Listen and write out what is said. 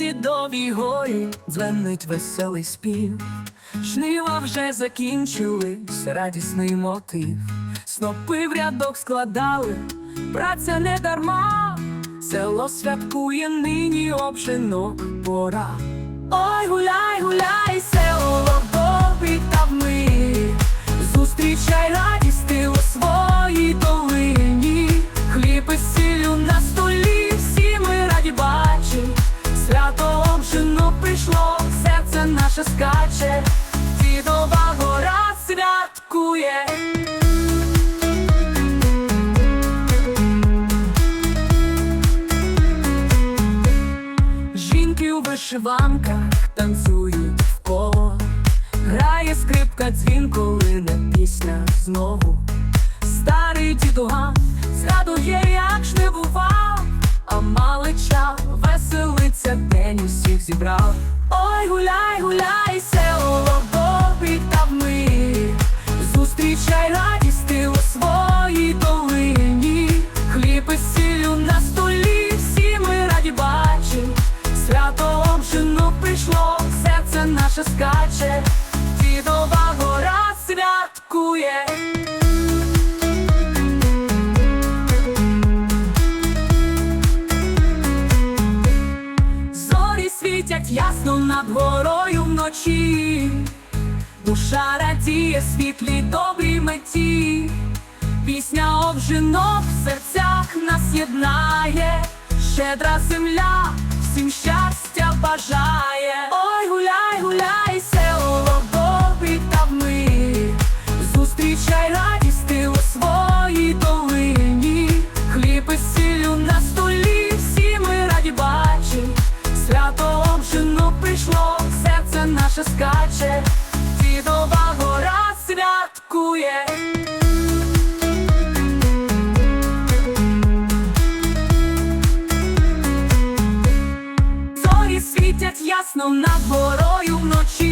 Лісовій горі дзвенить веселий спів. Жнива вже закінчились, радісний мотив. Снопи в рядок складали, праця не дарма. Село святкує нині обжинок пора. Наше скаче, Дідова гора святкує. Жінки у вишиванках танцюють в коло, грає скрипка дзвін, коли не пісня знову. Старий дідуган наше скаче, Дідова гора святкує. Зорі світять ясно над горою вночі, душа радіє світлі добрій меті, пісня обжинок в серцях нас єднає, щедра земля всім щастя бажає. І на столі, всі ми раді бачить. Свято обжино прийшло, серце наше скаче, Дідова гора святкує. Зорі світять ясно над горою вночі,